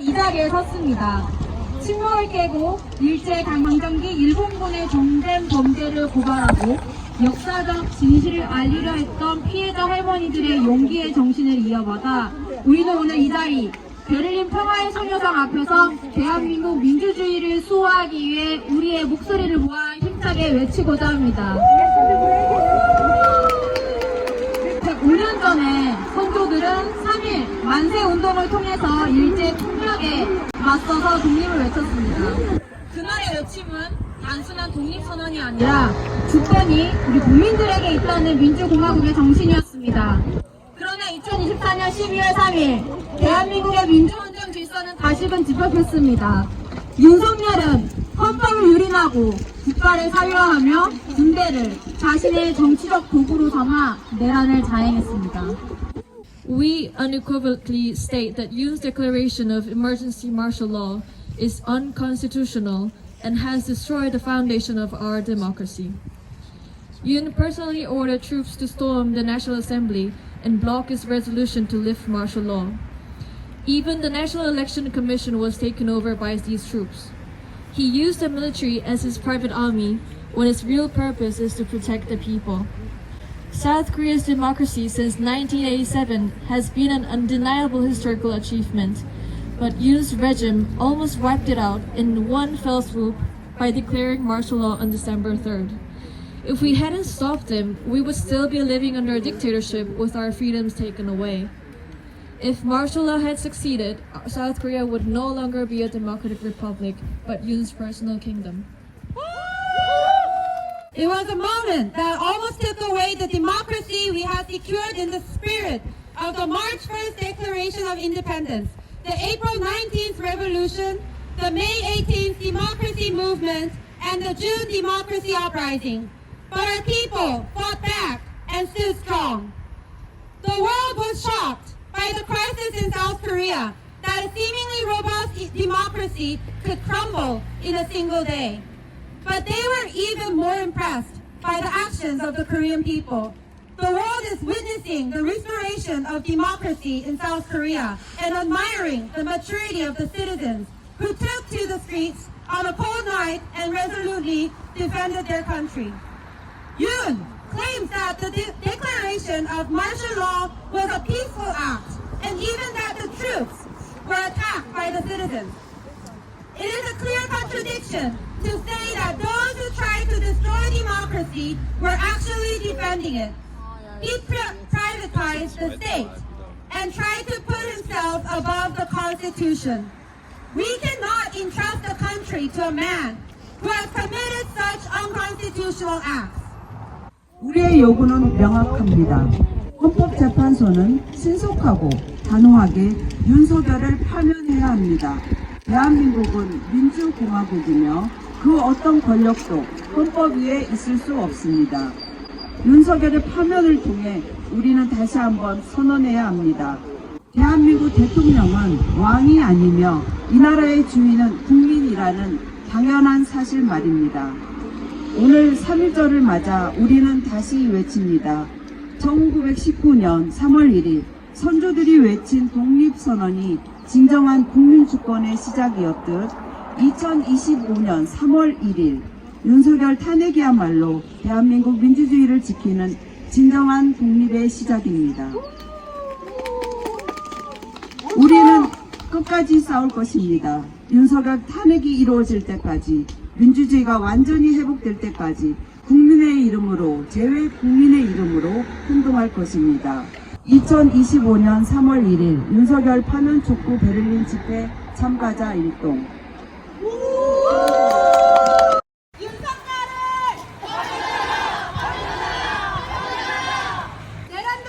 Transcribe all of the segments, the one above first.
이 자리에 섰습니다. 침묵을 깨고 일제 강점기 일본군의 정된 범죄를 고발하고 역사적 진실을 알리려 했던 피해자 할머니들의 용기의 정신을 이어받아 우리는 오늘 이 자리 베를린 평화의 소녀상 앞에서 대한민국 민주주의를 수호하기 위해 우리의 목소리를 모아 힘차게 외치고자 합니다. 105년 전에 선조들은 3일 만세 운동을 통해서 일제 폭력에 맞서서 독립을 외쳤습니다. 그날의 외침은 단순한 독립선언이 아니라 주권이 우리 국민들에게 있다는 민주공화국의 정신이었습니다. 그러나 2024년 12월 3일 대한민국의 민주헌정 질서는 다시금 뒤바뀌었습니다. 윤석열은 헌법을 유린하고 국가를 사유화하며 군대를 자신의 정치적 도구로 삼아 내란을 자행했습니다. We unequivocally state that Yoon's declaration of emergency martial law is unconstitutional and has destroyed the foundation of our democracy. Yoon personally ordered troops to storm the National Assembly and block its resolution to lift martial law. Even the National Election Commission was taken over by these troops. He used the military as his private army when its real purpose is to protect the people. South Korea's democracy since 1987 has been an undeniable historical achievement, but Yoon's regime almost wiped it out in one fell swoop by declaring martial law on December 3rd. If we hadn't stopped him, we would still be living under a dictatorship with our freedoms taken away. If martial law had succeeded, South Korea would no longer be a democratic republic, but Yoon's personal kingdom. It was a moment that almost took away the democracy we had secured in the spirit of the March 1st Declaration of Independence, the April 19th Revolution, the May 18th Democracy Movement, and the June Democracy Uprising. But our people fought back and stood strong. The world was shocked by the crisis in South Korea that a seemingly robust democracy could crumble in a single day. But they were even more impressed by the actions of the Korean people. The world is witnessing the restoration of democracy in South Korea and admiring the maturity of the citizens who took to the streets on a cold night and resolutely defended their country. Yoon claims that the de- declaration of martial law was a peaceful act and even that the troops were attacked by the citizens It is a clear contradiction to say that those who tried to destroy democracy were actually defending it. He pri- privatized the state and tried to put himself above the Constitution. We cannot entrust the country to a man who has committed such unconstitutional acts. 우리의 요구는 명확합니다. 헌법재판소는 신속하고 단호하게 윤석열을 파면해야 합니다. 대한민국은 민주공화국이며 그 어떤 권력도 헌법 위에 있을 수 없습니다. 윤석열의 파면을 통해 우리는 다시 한번 선언해야 합니다. 대한민국 대통령은 왕이 아니며 이 나라의 주인은 국민이라는 당연한 사실 말입니다. 오늘 3.1절을 맞아 우리는 다시 외칩니다. 1919년 3월 1일 선조들이 외친 독립선언이 진정한 국민 주권의 시작이었듯 2025년 3월 1일 윤석열 탄핵이야말로 대한민국 민주주의를 지키는 진정한 독립의 시작입니다. 우리는 끝까지 싸울 것입니다. 윤석열 탄핵이 이루어질 때까지 민주주의가 완전히 회복될 때까지 국민의 이름으로 제외 국민의 이름으로 행동할 것입니다. 2025년 3월 1일 윤석열 파면 촉구 베를린 집회 참가자 일동 내란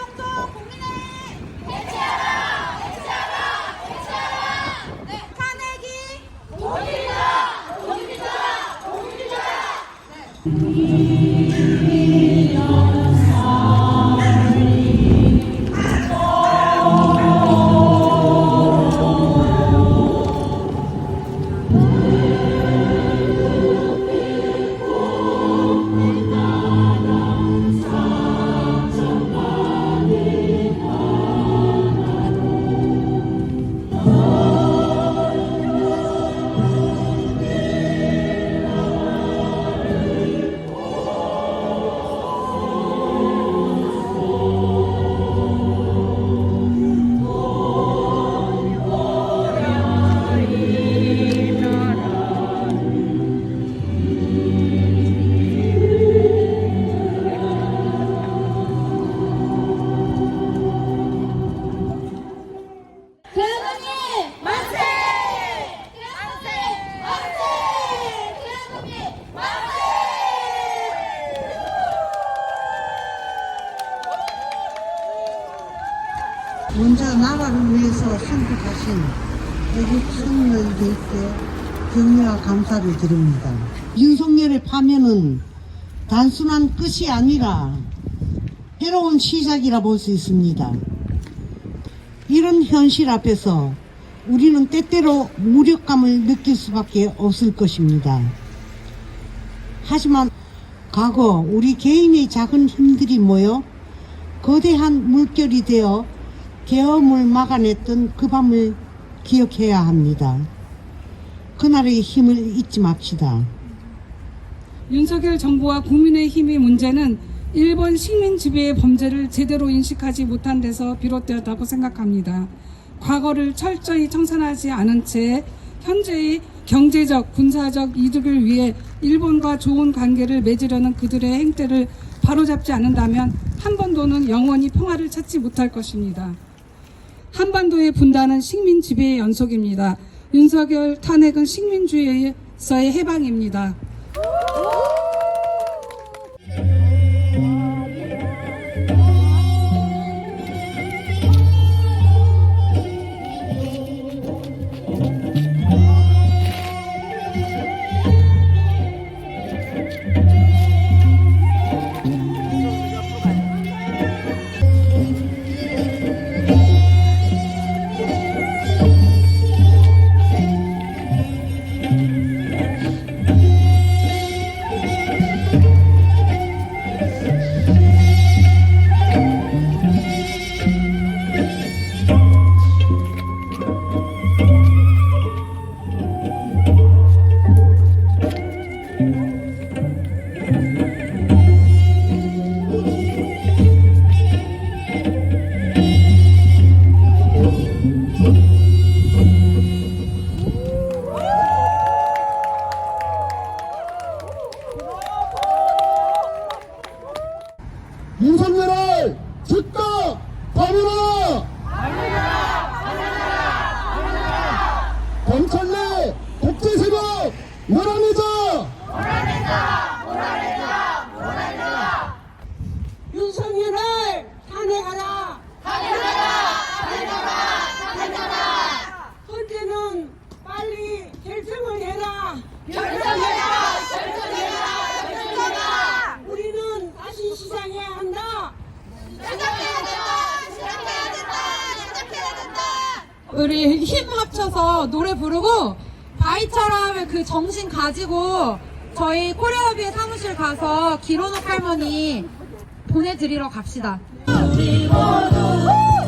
애국 선녀들께 격려와 감사를 드립니다. 윤석열의 파면은 단순한 끝이 아니라 새로운 시작이라 볼 수 있습니다. 이런 현실 앞에서 우리는 때때로 무력감을 느낄 수밖에 없을 것입니다. 하지만 과거 우리 개인의 작은 힘들이 모여 거대한 물결이 되어 계엄을 막아냈던 그 밤을 기억해야 합니다. 그날의 힘을 잊지 맙시다. 윤석열 정부와 국민의 힘의 문제는 일본 식민 지배의 범죄를 제대로 인식하지 못한 데서 비롯되었다고 생각합니다. 과거를 철저히 청산하지 않은 채 현재의 경제적, 군사적 이득을 위해 일본과 좋은 관계를 맺으려는 그들의 행태를 바로잡지 않는다면 한반도는 영원히 평화를 찾지 못할 것입니다. 한반도의 분단은 식민 지배의 연속입니다. 윤석열 탄핵은 식민주의에서의 해방입니다. 윤석열을 즉각 파면하라! 검찰 내 독재 세력 몰아내자! 윤석열을 탄핵하라! 탄핵하라! 탄핵하라! 탄핵하라! 헌재는 빨리 결정을 해라! 결정해라! 결정해라! 결정해라! 우리는 다시 시작해야 한다! 우리 힘 합쳐서 노래 부르고 바위처럼 그 정신 가지고 저희 코리아비의 사무실 가서 기로노 할머니 보내드리러 갑시다. 우리 모두